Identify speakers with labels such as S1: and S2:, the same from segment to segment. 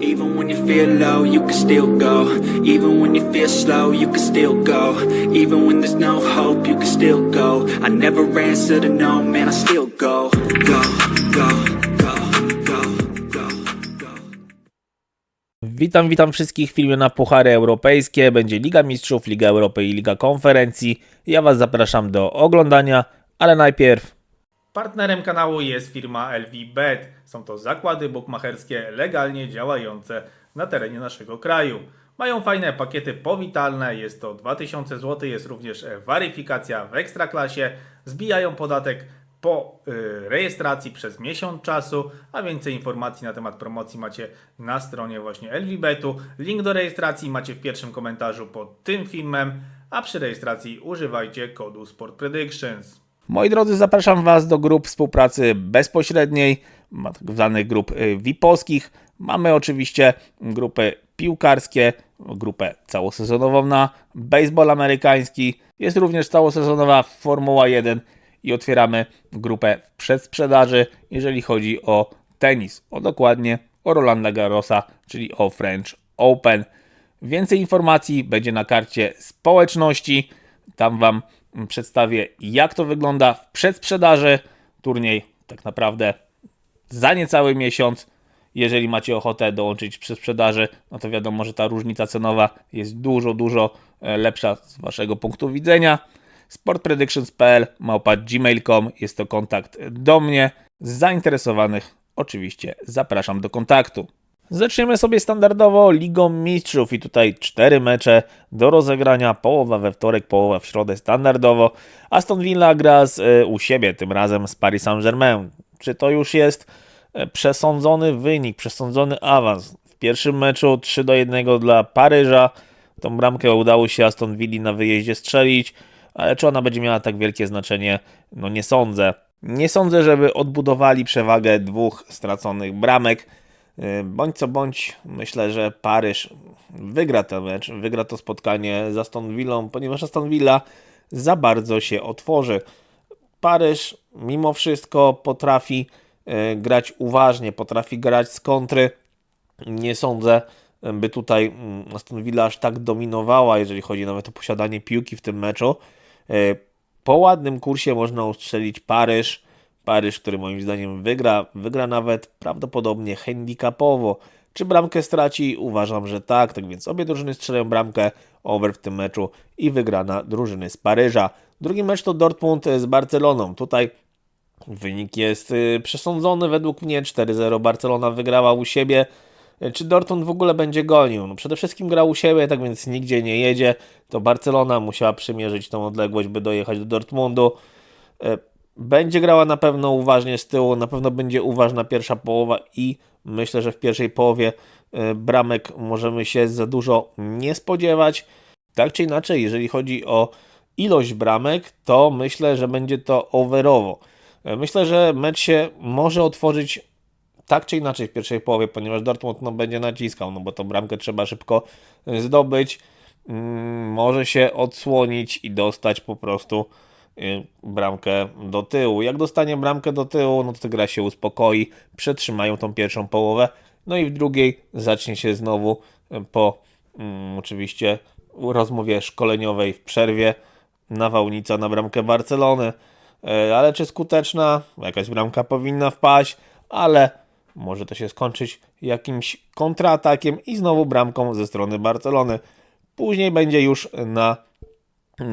S1: Even when you feel low, you can still go. Even when you feel slow, you can still go. Even when there's no hope, you can still go. I never answer to no, man, I still go. Go, go.
S2: Witam, witam wszystkich w filmie na Puchary Europejskie. Będzie Liga Mistrzów, Liga Europy i Liga Konferencji. Ja Was zapraszam do oglądania, ale najpierw Partnerem kanału jest firma LVBet. Są to zakłady bukmacherskie legalnie działające na terenie naszego kraju. Mają fajne pakiety powitalne, jest to 2000 zł, jest również weryfikacja w ekstraklasie, zbijają podatek po y, rejestracji przez miesiąc czasu, a więcej informacji na temat promocji macie na stronie właśnie LVBetu. Link do rejestracji macie w pierwszym komentarzu pod tym filmem, a przy rejestracji używajcie kodu Sport Predictions. Moi drodzy, zapraszam Was do grup współpracy bezpośredniej, zwanych grup y, VIP-owskich. Mamy oczywiście grupy piłkarskie, grupę całosezonową na baseball amerykański. Jest również całosezonowa Formuła 1 i otwieramy grupę w przedsprzedaży, jeżeli chodzi o tenis, o dokładnie o Rolanda Garrosa, czyli o French Open. Więcej informacji będzie na karcie społeczności. Tam Wam przedstawię, jak to wygląda w przedsprzedaży. Turniej tak naprawdę za niecały miesiąc. Jeżeli macie ochotę dołączyć przy sprzedaży, no to wiadomo, że ta różnica cenowa jest dużo, dużo e, lepsza z Waszego punktu widzenia. sportpredictions.pl małpa gmail.com jest to kontakt do mnie. Zainteresowanych oczywiście zapraszam do kontaktu. Zaczniemy sobie standardowo Ligą Mistrzów i tutaj cztery mecze do rozegrania, połowa we wtorek, połowa w środę standardowo. Aston Villa gra z, e, u siebie, tym razem z Paris Saint-Germain. Czy to już jest e, przesądzony wynik, przesądzony awans? W pierwszym meczu 3 do 1 dla Paryża. Tą bramkę udało się Aston Villa na wyjeździe strzelić, ale czy ona będzie miała tak wielkie znaczenie? No nie sądzę. Nie sądzę, żeby odbudowali przewagę dwóch straconych bramek. Y, Bądź co bądź, myślę, że Paryż wygra ten mecz, wygra to spotkanie z Aston Villą, ponieważ Aston Villa za bardzo się otworzy. Paryż mimo wszystko potrafi y, grać uważnie, potrafi grać z kontry. Nie sądzę, by tutaj mm, Aston Villa aż tak dominowała, jeżeli chodzi nawet o posiadanie piłki w tym meczu. Y, Po ładnym kursie można ustrzelić Paryż. Paryż, który moim zdaniem wygra, wygra nawet prawdopodobnie handicapowo. Czy bramkę straci? Uważam, że tak. Tak więc obie drużyny strzelają bramkę over w tym meczu i wygrana drużyny z Paryża. Drugi mecz to Dortmund z Barceloną. Tutaj wynik jest y, przesądzony według mnie. 4-0 Barcelona wygrała u siebie. Y, Czy Dortmund w ogóle będzie gonił? No przede wszystkim grał u siebie, tak więc nigdzie nie jedzie. To Barcelona musiała przymierzyć tą odległość, by dojechać do Dortmundu. Będzie grała na pewno uważnie z tyłu, na pewno będzie uważna pierwsza połowa i myślę, że w pierwszej połowie y, bramek możemy się za dużo nie spodziewać. Tak czy inaczej, jeżeli chodzi o ilość bramek, to myślę, że będzie to overowo. Y, Myślę, że mecz się może otworzyć tak czy inaczej w pierwszej połowie, ponieważ Dortmund no, będzie naciskał, no bo tą bramkę trzeba szybko y, zdobyć. Mm, Może się odsłonić i dostać po prostu bramkę do tyłu. Jak dostanie bramkę do tyłu, no to gra się uspokoi, przetrzymają tą pierwszą połowę, no i w drugiej zacznie się znowu y, po mm, oczywiście rozmowie szkoleniowej w przerwie nawałnica na bramkę Barcelony. Y, Ale czy skuteczna? Jakaś bramka powinna wpaść, ale może to się skończyć jakimś kontratakiem i znowu bramką ze strony Barcelony. Później będzie już na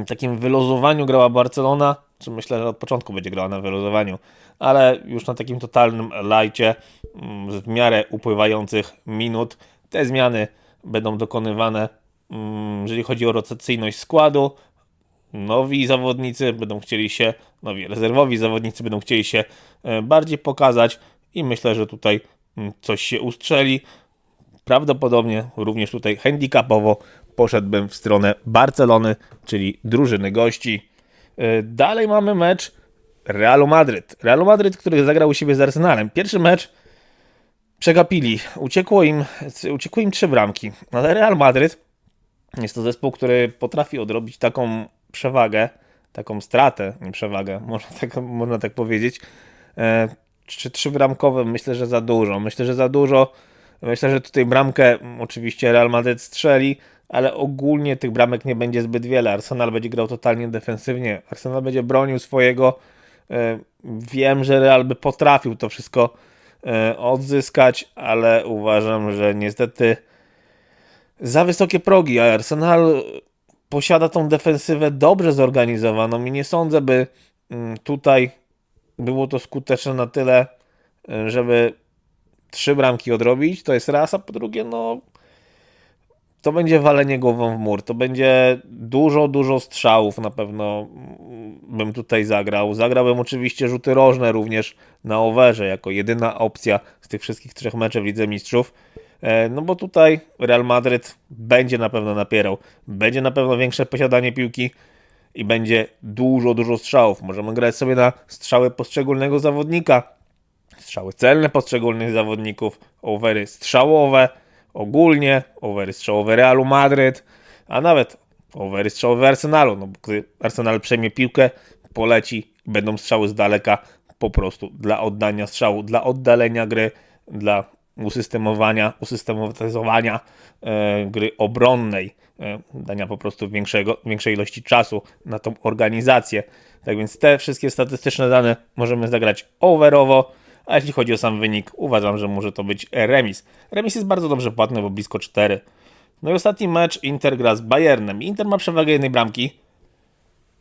S2: takim wylozowaniu grała Barcelona, czy myślę, że od początku będzie grała na wylozowaniu, ale już na takim totalnym lajcie mm, w miarę upływających minut. Te zmiany będą dokonywane, mm, jeżeli chodzi o rotacyjność składu. Nowi zawodnicy będą chcieli się, nowi rezerwowi zawodnicy będą chcieli się e, bardziej pokazać i myślę, że tutaj mm, coś się ustrzeli prawdopodobnie również tutaj handicapowo poszedłbym w stronę Barcelony, czyli drużyny gości. Yy, Dalej mamy mecz Realu Madryt. Realu Madryt, który zagrał u siebie z Arsenalem. Pierwszy mecz przegapili. Uciekło im, uciekły im trzy bramki. Ale Real Madryt jest to zespół, który potrafi odrobić taką przewagę, taką stratę, nie przewagę, można tak, można tak powiedzieć. E, Czy trzy bramkowe? Myślę, że za dużo. Myślę, że za dużo. Myślę, że tutaj bramkę oczywiście Real Madrid strzeli, ale ogólnie tych bramek nie będzie zbyt wiele. Arsenal będzie grał totalnie defensywnie. Arsenal będzie bronił swojego. E, Wiem, że Real by potrafił to wszystko e, odzyskać, ale uważam, że niestety za wysokie progi, a Arsenal posiada tą defensywę dobrze zorganizowaną i nie sądzę, by mm, tutaj było to skuteczne na tyle, e, żeby trzy bramki odrobić. To jest raz, a po drugie, no to będzie walenie głową w mur. To będzie dużo, dużo strzałów na pewno bym tutaj zagrał. Zagrałbym oczywiście rzuty rożne również na overze jako jedyna opcja z tych wszystkich trzech meczów w Lidze Mistrzów. E, No bo tutaj Real Madryt będzie na pewno napierał. Będzie na pewno większe posiadanie piłki i będzie dużo, dużo strzałów. Możemy grać sobie na strzały poszczególnego zawodnika, strzały celne poszczególnych zawodników, overy strzałowe ogólnie, overy strzałowe Realu Madryt, a nawet overy strzałowe Arsenalu. No, bo gdy Arsenal przejmie piłkę, poleci, będą strzały z daleka po prostu dla oddania strzału, dla oddalenia gry, dla usystemowania, usystematyzowania e, gry obronnej, e, dania po prostu większego, większej ilości czasu na tą organizację. Tak więc te wszystkie statystyczne dane możemy zagrać overowo, a jeśli chodzi o sam wynik, uważam, że może to być remis. Remis jest bardzo dobrze płatny, bo blisko 4. No i ostatni mecz Inter gra z Bayernem. Inter ma przewagę jednej bramki.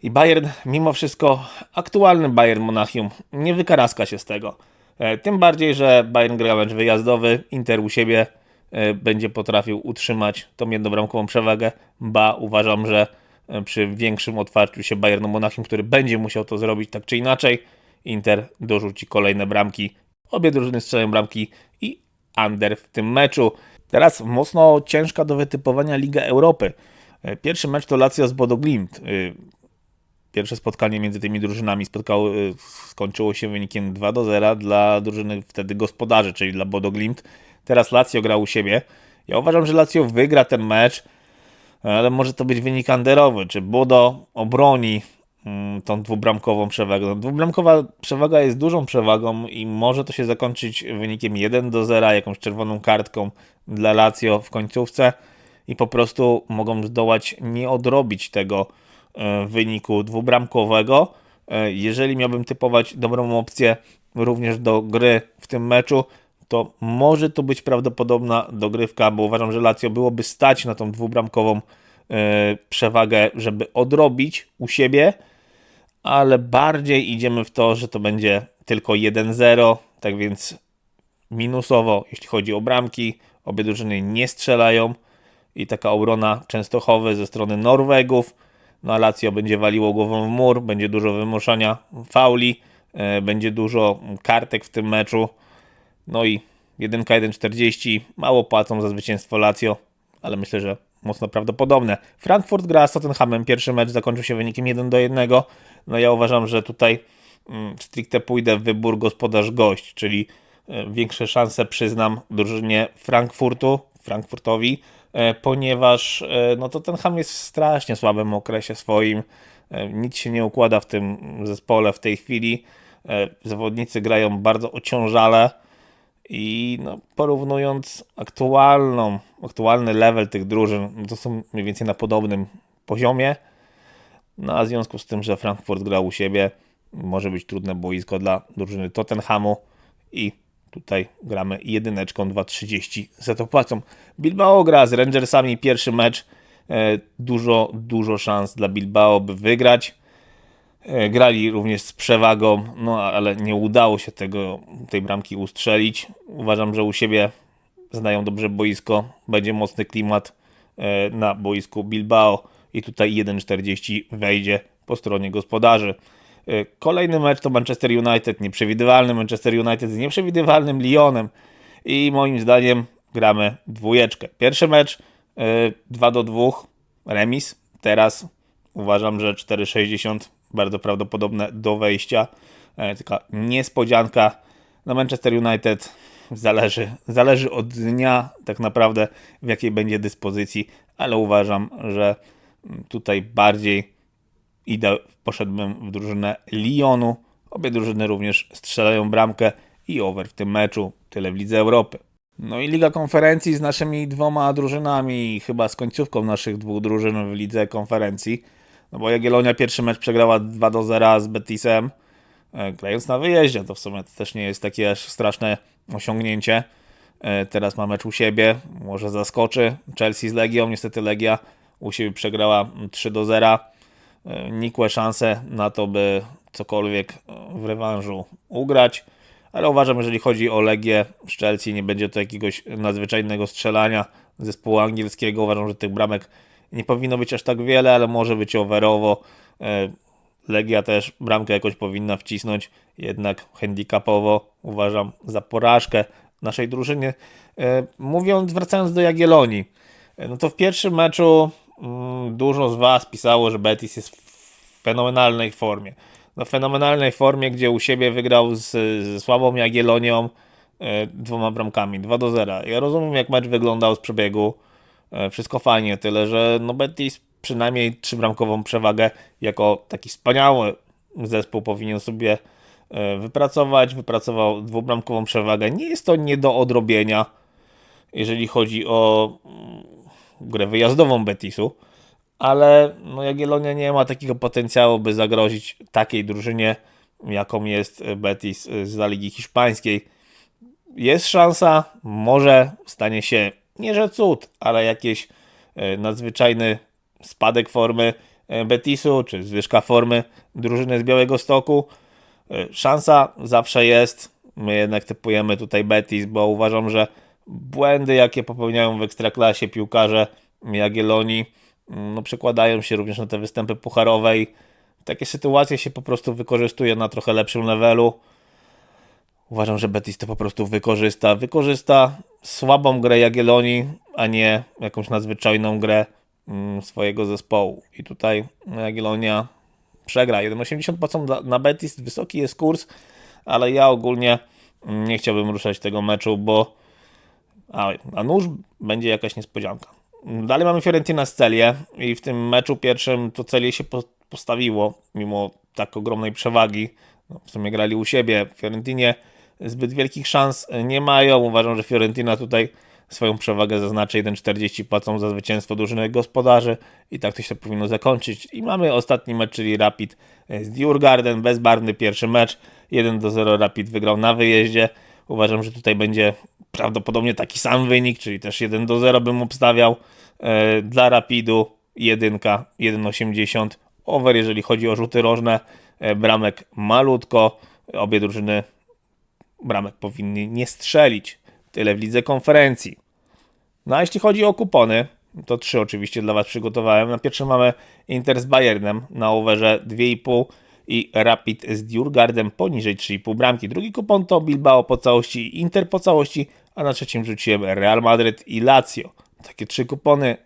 S2: I Bayern, mimo wszystko, aktualny Bayern Monachium nie wykaraska się z tego. E, Tym bardziej, że Bayern gra mecz wyjazdowy, Inter u siebie e, będzie potrafił utrzymać tą jednobramkową przewagę, ba uważam, że e, przy większym otwarciu się Bayernu Monachium, który będzie musiał to zrobić tak czy inaczej, Inter dorzuci kolejne bramki. Obie drużyny strzelają bramki i under w tym meczu. Teraz mocno ciężka do wytypowania Liga Europy. E, Pierwszy mecz to Lazio z Bodo Glimt. Y, Pierwsze spotkanie między tymi drużynami spotkało, y, skończyło się wynikiem 2 do 0 dla drużyny wtedy gospodarzy, czyli dla Bodo Glimt. Teraz Lazio gra u siebie. Ja uważam, że Lazio wygra ten mecz, ale może to być wynik underowy. Czy Bodo obroni tą dwubramkową przewagę? No, dwubramkowa przewaga jest dużą przewagą i może to się zakończyć wynikiem 1 do 0, jakąś czerwoną kartką dla Lazio w końcówce i po prostu mogą zdołać nie odrobić tego e, wyniku dwubramkowego. E, Jeżeli miałbym typować dobrą opcję również do gry w tym meczu, to może to być prawdopodobna dogrywka, bo uważam, że Lazio byłoby stać na tą dwubramkową e, przewagę, żeby odrobić u siebie, ale bardziej idziemy w to, że to będzie tylko 1-0, tak więc minusowo, jeśli chodzi o bramki. Obie drużyny nie strzelają i taka obrona Częstochowy ze strony Norwegów. No a Lazio będzie waliło głową w mur, będzie dużo wymuszania fauli, e, będzie dużo kartek w tym meczu. No i 1K140, mało płacą za zwycięstwo Lazio, ale myślę, że mocno prawdopodobne. Frankfurt gra z Tottenhamem, pierwszy mecz zakończył się wynikiem 1 do 1. No ja uważam, że tutaj mm, stricte pójdę w wybór gospodarz-gość, czyli e, większe szanse przyznam drużynie Frankfurtu, Frankfurtowi, e, ponieważ e, no Tottenham jest w strasznie słabym okresie swoim. Nic się nie układa w tym zespole w tej chwili. Zawodnicy grają bardzo ociążale i no, porównując aktualną, aktualny level tych drużyn, no to są mniej więcej na podobnym poziomie. No a w związku z tym, że Frankfurt gra u siebie, może być trudne boisko dla drużyny Tottenhamu i tutaj gramy jedyneczką 2.30 za to płacą. Bilbao gra z Rangersami pierwszy mecz. E, Dużo, dużo szans dla Bilbao, by wygrać. E, Grali również z przewagą, no ale nie udało się tego, tej bramki ustrzelić. Uważam, że u siebie znają dobrze boisko. Będzie mocny klimat e, na boisku Bilbao i tutaj 1.40 wejdzie po stronie gospodarzy. E, Kolejny mecz to Manchester United, nieprzewidywalny Manchester United z nieprzewidywalnym Lyonem i moim zdaniem gramy dwójeczkę. Pierwszy mecz e, 2 do 2, remis. Teraz uważam, że 4,60 bardzo prawdopodobne do wejścia. E, Taka niespodzianka na Manchester United zależy, zależy od dnia tak naprawdę w jakiej będzie dyspozycji, ale uważam, że tutaj bardziej idę, poszedłbym w drużynę Lyonu. Obie drużyny również strzelają bramkę i over w tym meczu. Tyle w Lidze Europy. No i Liga Konferencji z naszymi dwoma drużynami, chyba z końcówką naszych dwóch drużyn w Lidze Konferencji. No bo Jagiellonia pierwszy mecz przegrała 2 do 0 z Betisem, e, grając na wyjeździe. To w sumie też nie jest takie aż straszne osiągnięcie. E, Teraz ma mecz u siebie, może zaskoczy. Chelsea z Legią, niestety Legia u siebie przegrała 3 do 0. E, Nikłe szanse na to, by cokolwiek w rewanżu ugrać. Ale uważam, jeżeli chodzi o Legię z Chelsea, nie będzie to jakiegoś nadzwyczajnego strzelania zespołu angielskiego. Uważam, że tych bramek nie powinno być aż tak wiele, ale może być overowo. E, Legia też bramkę jakoś powinna wcisnąć, jednak handicapowo uważam za porażkę naszej drużyny. E, Mówiąc, wracając do Jagiellonii, e, no to w pierwszym meczu mm, dużo z Was pisało, że Betis jest w fenomenalnej formie. No, w fenomenalnej formie, gdzie u siebie wygrał z, ze słabą Jagiellonią dwoma bramkami, 2 do 0. Ja rozumiem, jak mecz wyglądał z przebiegu. E, Wszystko fajnie, tyle że no Betis przynajmniej trzybramkową przewagę jako taki wspaniały zespół powinien sobie e, wypracować. Wypracował dwubramkową przewagę. Nie jest to nie do odrobienia, jeżeli chodzi o mm, grę wyjazdową Betisu, ale no Jagiellonia nie ma takiego potencjału, by zagrozić takiej drużynie, jaką jest Betis z Ligi Hiszpańskiej jest szansa, może stanie się nie że cud, ale jakiś e, nadzwyczajny spadek formy e, Betisu, czy zwyżka formy drużyny z Białego Stoku. E, Szansa zawsze jest. My jednak typujemy tutaj Betis, bo uważam, że błędy, jakie popełniają w ekstraklasie piłkarze Jagiellonii, mm, no, przekładają się również na te występy pucharowe i takie sytuacje się po prostu wykorzystuje na trochę lepszym levelu. Uważam, że Betis to po prostu wykorzysta. Wykorzysta słabą grę Jagiellonii, a nie jakąś nadzwyczajną grę mm, swojego zespołu. I tutaj Jagiellonia przegra. 1,80 dla- na Betis, wysoki jest kurs, ale ja ogólnie mm, nie chciałbym ruszać tego meczu, bo a, a nóż będzie jakaś niespodzianka. Dalej mamy Fiorentina z Celię i w tym meczu pierwszym to Celię się po- postawiło, mimo tak ogromnej przewagi. No, w sumie grali u siebie. W Fiorentinie zbyt wielkich szans nie mają. Uważam, że Fiorentina tutaj swoją przewagę zaznaczy. 1,40 płacą za zwycięstwo drużyny gospodarzy i tak to się powinno zakończyć. I mamy ostatni mecz, czyli Rapid z Djurgarden. Bezbarwny pierwszy mecz. 1 do 0 Rapid wygrał na wyjeździe. Uważam, że tutaj będzie prawdopodobnie taki sam wynik, czyli też 1 do 0 bym obstawiał. E, Dla Rapidu 1, 1,80 over, jeżeli chodzi o rzuty rożne. E, Bramek malutko. Obie drużyny bramek powinny nie strzelić. Tyle w lidze konferencji. No a jeśli chodzi o kupony, to trzy oczywiście dla Was przygotowałem. Na pierwszym mamy Inter z Bayernem na overze 2,5 i Rapid z Djurgardem poniżej 3,5 bramki. Drugi kupon to Bilbao po całości Inter po całości, a na trzecim rzuciłem Real Madryt i Lazio. Takie trzy kupony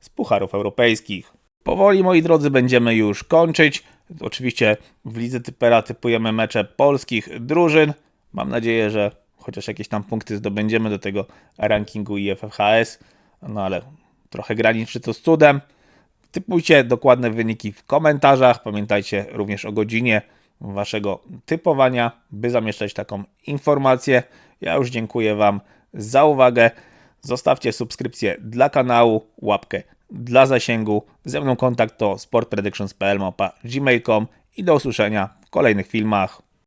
S2: z pucharów europejskich. Powoli, moi drodzy, będziemy już kończyć. Oczywiście w lidze typera typujemy mecze polskich drużyn. Mam nadzieję, że chociaż jakieś tam punkty zdobędziemy do tego rankingu IFFHS, no ale trochę graniczy to z cudem. Typujcie dokładne wyniki w komentarzach. Pamiętajcie również o godzinie waszego typowania, by zamieszczać taką informację. Ja już dziękuję Wam za uwagę. Zostawcie subskrypcję dla kanału, łapkę dla zasięgu. Ze mną kontakt to sportpredictions.pl gmail.com i do usłyszenia w kolejnych filmach.